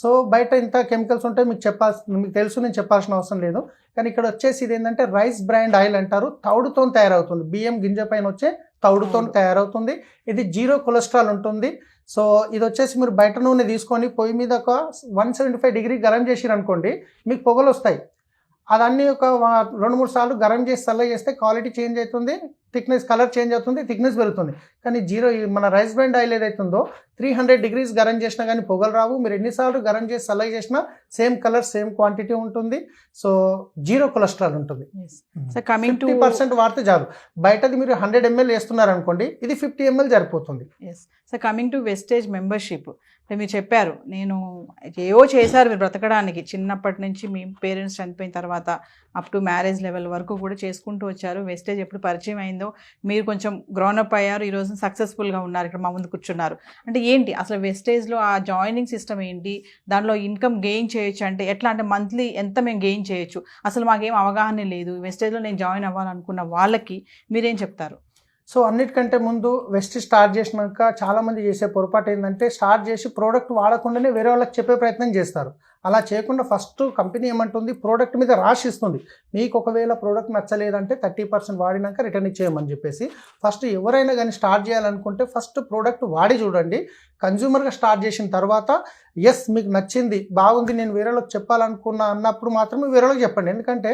సో బయట ఇంత కెమికల్స్ ఉంటే మీకు చెప్పాల్సి మీకు తెలుసు నేను చెప్పాల్సిన అవసరం లేదు. కానీ ఇక్కడ వచ్చేసి ఇది ఏంటంటే రైస్ బ్రాండ్ ఆయిల్ అంటారు తౌడుతో తయారవుతుంది. బియ్యం గింజ పైన వచ్చే తౌడుతో తౌడు. తయారవుతుంది. ఇది జీరో కొలెస్ట్రాల్ ఉంటుంది. సో ఇది వచ్చేసి మీరు బయట నూనె తీసుకొని పొయ్యి మీద ఒక వన్ సెవెంటీ ఫైవ్ డిగ్రీ గరం చేసిరు అనుకోండి మీకు పొగలు వస్తాయి అదన్నీ ఒక రెండు మూడు సార్లు గరం చేసి చల్ల చేస్తే క్వాలిటీ చేంజ్ అవుతుంది థిక్నెస్ కలర్ చేంజ్ అవుతుంది థిక్నెస్ పెరుగుతుంది. కానీ జీరో మన రైస్ బ్రాండ్ ఆయిల్ ఏదైతుందో త్రీ హండ్రెడ్ డిగ్రీస్ గరం చేసినా కానీ పొగలు రావు. మీరు ఎన్నిసార్లు గరం చేసి చల్ల చేసినా సేమ్ కలర్ సేమ్ క్వాంటిటీ ఉంటుంది. సో జీరో కొలెస్ట్రాల్ ఉంటుంది. So coming to fifty percent వాడితే చాలు. బయటది మీరు హండ్రెడ్ ఎంఎల్ వేస్తున్నారు అనుకోండి ఇది ఫిఫ్టీ ఎంఎల్ సరిపోతుంది. Yes so coming to Vestige membership మీరు చెప్పారు నేను ఏవో చేశారు మీరు బ్రతకడానికి. చిన్నప్పటి నుంచి మీ పేరెంట్స్ చనిపోయిన తర్వాత అప్ టు మ్యారేజ్ లెవెల్ వరకు కూడా చేసుకుంటూ వచ్చారు. వెస్టేజ్ ఎప్పుడు పరిచయం అయిందో? మీరు కొంచెం గ్రౌనప్ అయ్యారు ఈరోజు సక్సెస్ఫుల్గా ఉన్నారు ఇక్కడ మా ముందు కూర్చున్నారు. అంటే ఏంటి? అసలు వెస్టేజ్లో ఆ జాయినింగ్ సిస్టమ్ ఏంటి? దానిలో ఇన్కమ్ గెయిన్ చేయొచ్చు అంటే ఎట్లా? అంటే మంత్లీ ఎంత మేము గెయిన్ చేయొచ్చు? అసలు మాకేం అవగాహన లేదు. వెస్టేజ్లో నేను జాయిన్ అవ్వాలనుకున్న వాళ్ళకి మీరేం చెప్తారు? సో అన్నిటికంటే ముందు వెస్ట్ స్టార్ట్ చేసినాక చాలామంది చేసే పొరపాటు ఏంటంటే స్టార్ట్ చేసి ప్రోడక్ట్ వాడకుండానే వేరే వాళ్ళకి చెప్పే ప్రయత్నం చేస్తారు. అలా చేయకుండా ఫస్ట్ కంపెనీ ఏమంటుంది? ప్రోడక్ట్ మీద రాసి ఇస్తుంది. మీకు ఒకవేళ ప్రోడక్ట్ నచ్చలేదంటే థర్టీ పర్సెంట్ వాడినాక రిటర్న్ ఇచ్చేయమని చెప్పేసి ఫస్ట్ ఎవరైనా కానీ స్టార్ట్ చేయాలనుకుంటే ఫస్ట్ ప్రోడక్ట్ వాడి చూడండి. కన్జ్యూమర్గా స్టార్ట్ చేసిన తర్వాత ఎస్ మీకు నచ్చింది బాగుంది నేను వేరేలోకి చెప్పాలనుకున్నా అన్నప్పుడు మాత్రమే వేరేలోకి చెప్పండి. ఎందుకంటే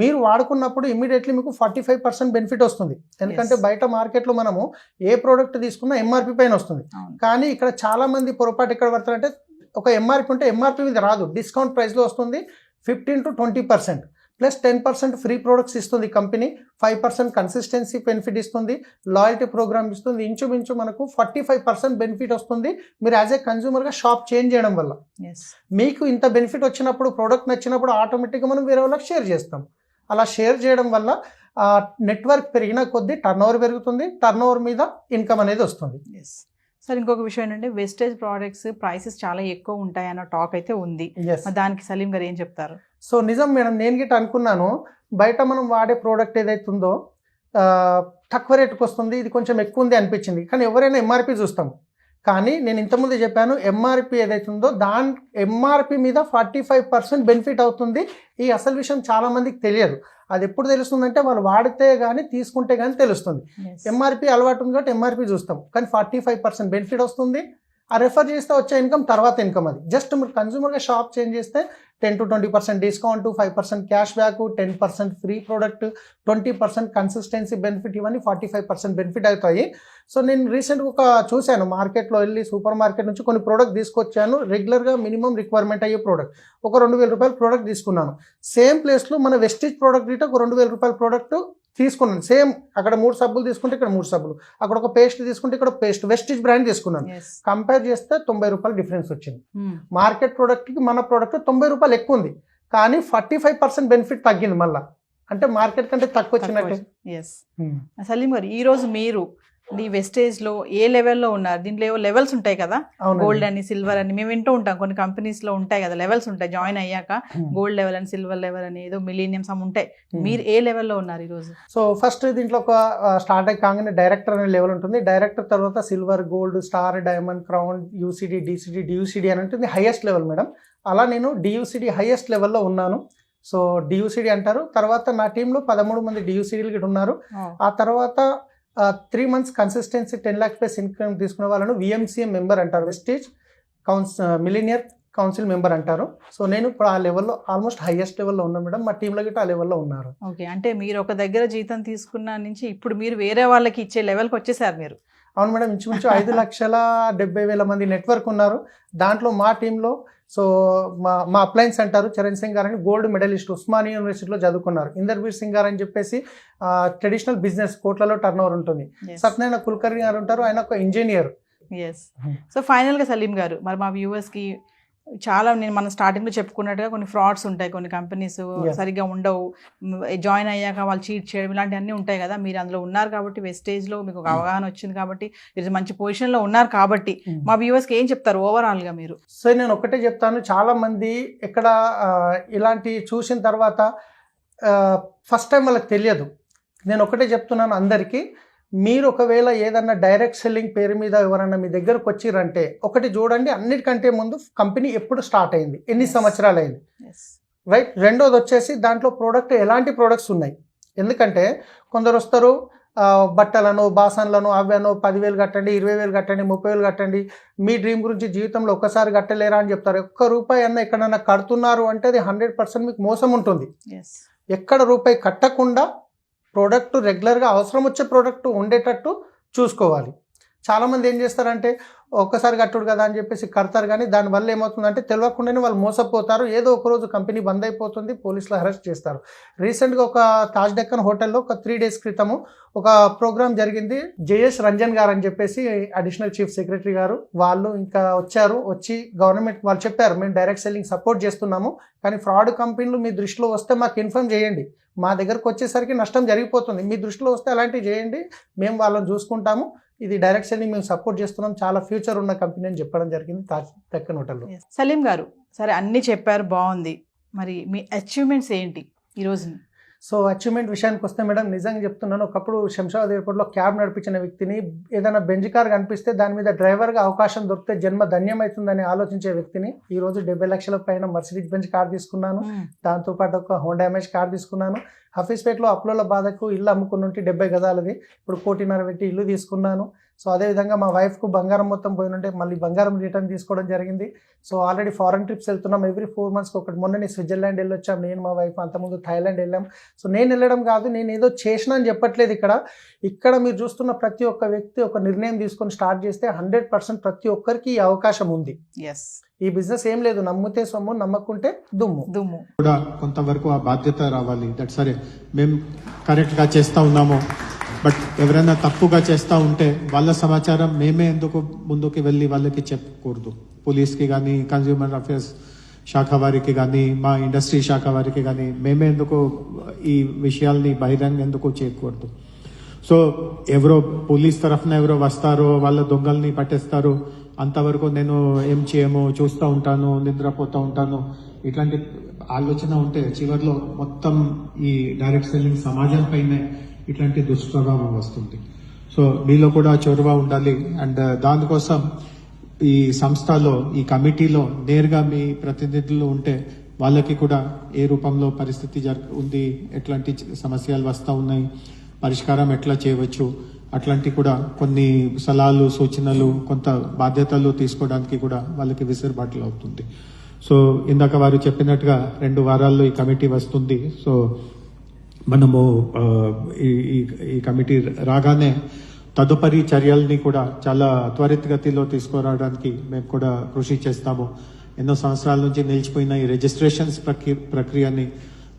మీరు వాడుకున్నప్పుడు ఇమీడియట్లీ మీకు ఫార్టీ ఫైవ్ పర్సెంట్ బెనిఫిట్ వస్తుంది. ఎందుకంటే. బయట మార్కెట్లో మనము ఏ ప్రోడక్ట్ తీసుకున్నా ఎంఆర్పి పైన వస్తుంది. కానీ ఇక్కడ చాలా మంది పొరపాటు ఎక్కడ పడతారంటే ఒక ఎంఆర్పి ఉంటే ఎంఆర్పి మీద రాదు. డిస్కౌంట్ ప్రైస్లో వస్తుంది fifteen to twenty percent plus ten percent free products ఇస్తుంది company five percent consistency benefit ఇస్తుంది. లాయల్టీ ప్రోగ్రామ్ ఇస్తుంది. ఇంచుమించు మనకు ఫార్టీ ఫైవ్ పర్సెంట్ బెనిఫిట్ వస్తుంది. మీరు యాజ్ ఏ కన్జ్యూమర్గా షాప్ చేంజ్ చేయడం వల్ల. ఎస్ మీకు ఇంత బెనిఫిట్ వచ్చినప్పుడు ప్రోడక్ట్ నచ్చినప్పుడు ఆటోమేటిక్గా మనం వేరే వాళ్ళకి షేర్ చేస్తాం. అలా షేర్ చేయడం వల్ల నెట్వర్క్ పెరిగిన కొద్దీ టర్న్ ఓవర్ పెరుగుతుంది. టర్న్ ఓవర్ మీద ఇన్కమ్ అనేది వస్తుంది. ఎస్ సార్ ఇంకొక విషయం ఏంటంటే వెస్టేజ్ ప్రోడక్ట్స్ ప్రైసెస్ చాలా ఎక్కువ ఉంటాయి అన్న టాక్ అయితే ఉంది. దానికి సలీం గారు ఏం చెప్తారు? సో నిజం మేడం నేను గిట్ట అనుకున్నాను. బయట మనం వాడే ప్రోడక్ట్ ఏదైతే ఉందో తక్కువ రేటుకి వస్తుంది ఇది కొంచెం ఎక్కువ ఉంది అనిపించింది. కానీ ఎవరైనా ఎంఆర్పి చూస్తాం. కానీ నేను ఇంతకుముందు చెప్పాను ఎంఆర్పి ఏదైతే ఉందో దాని ఎంఆర్పి మీద ఫార్టీ ఫైవ్ పర్సెంట్ బెనిఫిట్ అవుతుంది. ఈ అసలు విషయం చాలా మందికి తెలియదు. అది ఎప్పుడు తెలుస్తుందంటే వాళ్ళు వాడితే కానీ తీసుకుంటే కానీ తెలుస్తుంది. ఎంఆర్పి అలవాటు ఉంది కాబట్టి ఎంఆర్పి చూస్తాం. కానీ ఫార్టీ ఫైవ్ పర్సెంట్ బెనిఫిట్ వస్తుంది. ఆ రెఫర్ చేస్తే వచ్చే ఇన్కమ్ తర్వాత ఇన్కమ్ అది. జస్ట్ మీరు కన్జ్యూమర్గా షాప్ చేంజ్ చేస్తే ten to twenty percent discount five percent cash back ten percent free product twenty percent consistency benefit ఇవన్నీ ఫార్టీ ఫైవ్ పర్సెంట్ బెనిఫిట్ అవుతాయి. సో నేను రీసెంట్గా ఒక చూశాను మార్కెట్లో వెళ్ళి సూపర్ మార్కెట్ నుంచి కొన్ని ప్రోడక్ట్ తీసుకొచ్చాను. రెగ్యులర్గా మినిమం రిక్వైర్మెంట్ అయ్యే ప్రోడక్ట్ ఒక రెండు వేల రూపాయల ప్రోడక్ట్ తీసుకున్నాను. సేమ్ ప్లేస్లో మన వెస్టేజ్ ప్రోడక్ట్ గిట్ట ఒక రెండు వేల రూపాయల ప్రోడక్ట్ తీసుకున్నాను. సేమ్ అక్కడ మూడు సబ్బులు తీసుకుంటే ఇక్కడ మూడు సబ్బులు. అక్కడ ఒక పేస్ట్ తీసుకుంటే ఇక్కడ పేస్ట్. వెస్టేజ్ బ్రాండ్ తీసుకున్నాను. కంపేర్ చేస్తే తొంభై రూపాయలు డిఫరెన్స్ వచ్చింది. మార్కెట్ ప్రోడక్ట్కి మన ప్రోడక్ట్ తొంభై రూపాయలు ఎక్కువ ఉంది. కానీ ఫార్టీ ఫైవ్ పర్సెంట్ బెనిఫిట్ తగ్గింది మళ్ళీ. అంటే మార్కెట్ కంటే తక్కువ వచ్చినట్టే. ఎస్ సలీం గారు ఈ రోజు మీరు ఈ వెస్టేజ్లో ఏ లెవెల్లో ఉన్నారు? దీంట్లో ఏవో లెవెల్స్ ఉంటాయి కదా? గోల్డ్ అని సిల్వర్ అని. మేము వింటూ ఉంటాం. కొన్ని కంపెనీస్లో ఉంటాయి కదా లెవెల్స్ ఉంటాయి. జాయిన్ అయ్యాక గోల్డ్ లెవెల్ అని సిల్వర్ లెవెల్ అని ఏదో మిలీనియం సమ్ ఉంటాయి. మీరు ఏ లెవెల్లో ఉన్నారు ఈ రోజు సో ఫస్ట్ దీంట్లో ఒక స్టార్ట్ అయ్యి కాగానే డైరెక్టర్ అనే లెవెల్ ఉంటుంది. డైరెక్టర్ తర్వాత silver gold star diamond crown UCD DCD DUCD అని ఉంటుంది. హైయెస్ట్ లెవెల్ మేడం అలా నేను డియూసిడి హైయెస్ట్ లెవెల్లో ఉన్నాను. సో డియూసిడి అంటారు. తర్వాత నా టీంలో పదమూడు మంది డియూసిడీలు కూడా ఉన్నారు. ఆ తర్వాత three months consistency ten lakh plus income తీసుకునే వాళ్ళను విఎంసీఎం మెంబర్ అంటారు. వెస్టేజ్ కౌన్స్ మిలీనియర్ కౌన్సిల్ మెంబర్ అంటారు. సో నేను ఇప్పుడు ఆ లెవెల్లో ఆల్మోస్ట్ హైయెస్ట్ లెవెల్లో ఉన్నాను మేడం. మా టీంలో గిట్ట ఆ లెవెల్లో ఉన్నారు. ఓకే. అంటే మీరు ఒక దగ్గర జీతం తీసుకున్న నుంచి ఇప్పుడు మీరు వేరే వాళ్ళకి ఇచ్చే లెవెల్కి వచ్చేసారు మీరు. అవును మేడం. ఇంచుమించు ఐదు లక్షల డెబ్బై వేల మంది నెట్వర్క్ ఉన్నారు. దాంట్లో మా టీంలో సో మా మా అప్లయన్స్ అంటారు చరణ్ సింగ్ గారు అని గోల్డ్ మెడలిస్ట్ ఉస్మానియా యూనివర్సిటీలో చదువుకున్నారు. ఇందర్బీర్ సింగ్ గారు అని చెప్పేసి ట్రెడిషనల్ బిజినెస్ కోట్లలో టర్న్ ఓవర్ ఉంటుంది. సత్యనారాయణ కుల్కర్ణి గారు ఉంటారు. ఆయన ఒక ఇంజనీర్. ఎస్ సో ఫైనల్గా సలీం గారు మరి మా వ్యూవర్స్కి చాలా నేను మనం స్టార్టింగ్లో చెప్పుకున్నట్టుగా కొన్ని ఫ్రాడ్స్ ఉంటాయి కొన్ని కంపెనీస్. సరిగ్గా ఉండవు. జాయిన్ అయ్యాక వాళ్ళు చీట్ చేయడం ఇలాంటివన్నీ ఉంటాయి కదా. మీరు అందులో ఉన్నారు కాబట్టి వెస్టేజ్లో మీకు ఒక అవగాహన వచ్చింది కాబట్టి మీరు మంచి పొజిషన్లో ఉన్నారు కాబట్టి మా వ్యూవర్స్కి ఏం చెప్తారు ఓవరాల్గా మీరు? సో నేను ఒకటే చెప్తాను. చాలా మంది ఎక్కడ ఆ, ఇలాంటి చూసిన తర్వాత ఫస్ట్ టైం వాళ్ళకి తెలియదు. నేను ఒకటే చెప్తున్నాను అందరికీ. మీరు ఒకవేళ ఏదన్నా డైరెక్ట్ సెల్లింగ్ పేరు మీద ఎవరన్నా మీ దగ్గరకు వచ్చిరంటే ఒకటి చూడండి అన్నిటికంటే ముందు కంపెనీ ఎప్పుడు స్టార్ట్ అయింది? ఎన్ని సంవత్సరాలు అయింది? రైట్? రెండోది వచ్చేసి దాంట్లో ప్రోడక్ట్ ఎలాంటి ప్రోడక్ట్స్ ఉన్నాయి? ఎందుకంటే కొందరు వస్తారు బట్టలను బాసన్లను అవ్వను పదివేలు కట్టండి ఇరవై వేలు కట్టండి ముప్పై వేలు కట్టండి మీ డ్రీమ్ గురించి జీవితంలో ఒక్కసారి కట్టలేరా అని చెప్తారు. ఒక్క రూపాయి అన్న ఎక్కడన్నా కడుతున్నారు అంటే అది హండ్రెడ్ పర్సెంట్ మీకు మోసం ఉంటుంది. ఎక్కడ రూపాయి కట్టకుండా ప్రోడక్ట్ రెగ్యులర్గా అవసరం వచ్చే ప్రోడక్ట్ ఉండేటట్టు చూసుకోవాలి. చాలామంది ఏం చేస్తారంటే ఒక్కసారి కట్టుడు కదా అని చెప్పేసి కడతారు కానీ దానివల్ల ఏమవుతుందంటే తెలియకుండానే వాళ్ళు మోసపోతారు. ఏదో ఒక రోజు కంపెనీ బంద్ అయిపోతుంది పోలీసులు అరెస్ట్ చేస్తారు. రీసెంట్గా ఒక తాజ్ డెక్కన్ హోటల్లో ఒక త్రీ డేస్ క్రితము ఒక ప్రోగ్రామ్ జరిగింది. జేఎస్ రంజన్ గారు అని చెప్పేసి అడిషనల్ చీఫ్ సెక్రటరీ గారు వాళ్ళు ఇంకా వచ్చారు. వచ్చి గవర్నమెంట్ వాళ్ళు చెప్పారు మేము డైరెక్ట్ సెల్లింగ్ సపోర్ట్ చేస్తున్నాము కానీ ఫ్రాడ్ కంపెనీలు మీ దృష్టిలో వస్తే మాకు ఇన్ఫార్మ్ చేయండి. మా దగ్గరకు వచ్చేసరికి నష్టం జరిగిపోతుంది. మీ దృష్టిలో వస్తే అలాంటివి చేయండి. మేము వాళ్ళని చూసుకుంటాము. ఇది డైరెక్షన్ని మేము సపోర్ట్ చేస్తున్నాం. చాలా ఫ్యూచర్ ఉన్న కంపెనీ అని చెప్పడం జరిగింది తాజ్ దక్కన్ హోటల్లో సలీం గారు సరే అన్ని చెప్పారు బాగుంది. మరి మీ అచీవ్మెంట్స్ ఏంటి ఈరోజు సో అచీవ్మెంట్ విషయానికి వస్తే మేడం నిజంగా చెప్తున్నాను. ఒకప్పుడు శంషాబాద్ ఎయిర్పోర్ట్లో క్యాబ్ నడిపించిన వ్యక్తిని ఏదైనా బెంజ్ కార్ కనిపిస్తే దాని మీద డ్రైవర్గా అవకాశం దొరికితే జన్మ ధన్యమవుతుందని ఆలోచించే వ్యక్తిని ఈ రోజు డెబ్బై లక్షల పైన మర్సిడీస్ బెంజ్ కార్ తీసుకున్నాను. దాంతోపాటు ఒక హోండా డ్యామేజ్ కార్ తీసుకున్నాను. హఫీస్పేట్లో అప్లోల బాధకు ఇల్లు అమ్ముకుని ఉంటే డెబ్బై గదాలది ఇప్పుడు కోటిన్నర పెట్టి ఇల్లు తీసుకున్నాను. సో అదేవిధంగా మా వైఫ్కు బంగారం మొత్తం పోయినుంటే మళ్ళీ బంగారం రిటర్న్ తీసుకోవడం జరిగింది. సో ఆల్రెడీ ఫారెన్ ట్రిప్స్ వెళ్తున్నాం. ఎవ్రీ ఫోర్ మంత్స్కి ఒకటి మొన్ననే స్విట్జర్లాండ్ వెళ్ళొచ్చాం. నేను మా వైఫ్ అంతకుముందు థాయిలాండ్ వెళ్ళాం. సో నేను వెళ్ళడం కాదు నేను ఏదో చేసినా అని చెప్పట్లేదు ఇక్కడ. ఇక్కడ మీరు చూస్తున్న ప్రతి ఒక్క వ్యక్తి ఒక నిర్ణయం తీసుకొని స్టార్ట్ చేస్తే హండ్రెడ్ పర్సెంట్ ప్రతి ఒక్కరికి ఈ అవకాశం ఉంది. ఎస్ ఈ బిజినెస్ ఏం లేదు. నమ్మితే సొమ్ము నమ్మకుంటే దుమ్ము. దుమ్ము. కూడా కొంతవరకు ఆ బాధ్యత రావాలి. దట్ సరే. మేము కరెక్ట్గా చేస్తూ ఉన్నాము. బట్ ఎవరైనా తప్పుగా చేస్తూ ఉంటే వాళ్ళ సమాచారం మేమే ఎందుకు ముందుకు వెళ్ళి వాళ్ళకి చెప్పకూడదు. పోలీస్కి కానీ కన్జ్యూమర్ అఫేర్స్ శాఖ వారికి కానీ మా ఇండస్ట్రీ శాఖ వారికి కానీ మేమే ఎందుకు ఈ విషయాల్ని బహిరంగ ఎందుకు చేయకూడదు. సో ఎవరో పోలీస్ తరఫున ఎవరో వస్తారో వాళ్ళ దొంగల్ని పట్టేస్తారు అంతవరకు నేను ఏం చేయము చూస్తూ ఉంటాను నిద్రపోతూ ఉంటాను. ఇట్లాంటి ఆలోచన ఉంటే చివరిలో మొత్తం ఈ డైరెక్ట్ సెల్లింగ్ సమాజం పైనే ఇట్లాంటి దుష్ప్రభావం వస్తుంది. సో మీలో కూడా చొరవ ఉండాలి. అండ్ uh, దానికోసం ఈ సంస్థలో ఈ కమిటీలో నేరుగా మీ ప్రతినిధులు ఉంటే వాళ్ళకి కూడా ఏ రూపంలో పరిస్థితి జరు ఉంది ఎట్లాంటి సమస్యలు వస్తూ ఉన్నాయి పరిష్కారం ఎట్లా చేయవచ్చు అట్లాంటి కూడా కొన్ని సలహాలు సూచనలు కొంత బాధ్యతలు తీసుకోవడానికి కూడా వాళ్ళకి విసురుబాట్లు అవుతుంది. సో ఇందాక వారు చెప్పినట్టుగా రెండు వారాల్లో ఈ కమిటీ వస్తుంది. సో మనము ఈ ఈ- ఈ కమిటీ రాగానే తదుపరి చర్యల్ని కూడా చాలా త్వరితగతిలో తీసుకురావడానికి మేము కూడా కృషి చేస్తాము. ఎన్నో సంవత్సరాల నుంచి నిలిచిపోయిన ఈ రిజిస్ట్రేషన్స్ ప్రక్రియని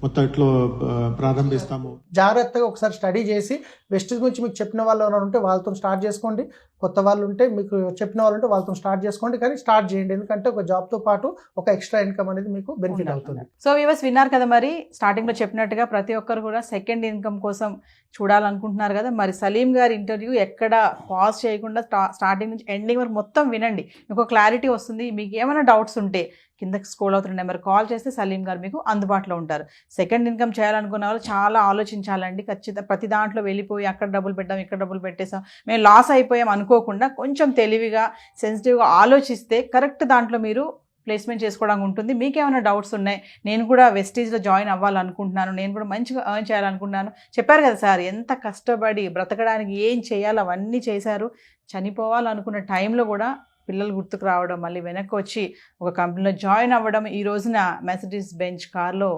మొత్తట్లో ప్రారంభిస్తాము. జాగ్రత్తగా ఒకసారి స్టడీ చేసి వెస్టేజ్ గురించి మీకు చెప్పిన వాళ్ళు ఎవరైనా ఉంటే వాళ్ళతో స్టార్ట్ చేసుకోండి. కొత్త వాళ్ళు ఉంటే మీకు చెప్పిన వాళ్ళు ఉంటే వాళ్ళతో స్టార్ట్ చేసుకోండి కానీ స్టార్ట్ చేయండి. ఎందుకంటే ఒక జాబ్తో పాటు ఒక ఎక్స్ట్రా ఇన్కమ్ అనేది మీకు బెనిఫిట్ అవుతుంది. సో వివర్స్ విన్నారు కదా మరి స్టార్టింగ్లో చెప్పినట్టుగా ప్రతి ఒక్కరు కూడా సెకండ్ ఇన్కమ్ కోసం చూడాలనుకుంటున్నారు కదా. మరి సలీం గారి ఇంటర్వ్యూ ఎక్కడ పాజ్ చేయకుండా స్టార్టింగ్ నుంచి ఎండింగ్ వరకు మొత్తం వినండి. మీకు క్లారిటీ వస్తుంది. మీకు ఏమైనా డౌట్స్ ఉంటే కిందకి స్కూల్ అవుతున్న నెంబర్ కాల్ చేస్తే సలీం గారు మీకు అందుబాటులో ఉంటారు. సెకండ్ ఇన్కమ్ చేయాలనుకున్న వాళ్ళు చాలా ఆలోచించాలండి. ఖచ్చితంగా ప్రతి దాంట్లో వెళ్ళిపోయి అక్కడ డబ్బులు పెట్టాం ఇక్కడ డబ్బులు పెట్టేసాం మేము లాస్ అయిపోయాం అనుకోకుండా కొంచెం తెలివిగా సెన్సిటివ్గా ఆలోచిస్తే కరెక్ట్ దాంట్లో మీరు ప్లేస్మెంట్ చేసుకోవడానికి ఉంటుంది. మీకేమైనా డౌట్స్ ఉన్నాయి? నేను కూడా వెస్టీజ్లో జాయిన్ అవ్వాలనుకుంటున్నాను. నేను కూడా మంచిగా ఎర్న్ చేయాలనుకుంటున్నాను. చెప్పారు కదా సార్ ఎంత కష్టపడి బ్రతకడానికి ఏం చేయాలో అవన్నీ చేశారు. చనిపోవాలనుకున్న టైంలో కూడా పిల్లలు గుర్తుకు రావడం మళ్ళీ వెనక్కి వచ్చి ఒక కంపెనీలో జాయిన్ అవ్వడం ఈ రోజున మెసడీస్ బెంచ్ కార్లో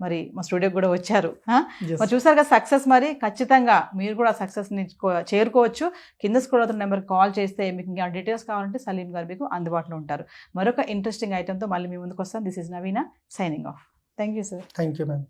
మరి మా స్టూడియోకి కూడా వచ్చారు. మరి చూసారు కదా సక్సెస్ మరి? ఖచ్చితంగా మీరు కూడా సక్సెస్ని చేరుకోవచ్చు. కింద స్కూల్ అవుతున్న నెంబర్ కాల్ చేస్తే మీకు ఇంకా డీటెయిల్స్ కావాలంటే సలీం గారు మీకు అందుబాటులో ఉంటారు. మరొక ఇంట్రెస్టింగ్ ఐటెంతో మళ్ళీ మీ ముందుకు వస్తాం. This is Naveena signing off thank you sir thank you ma'am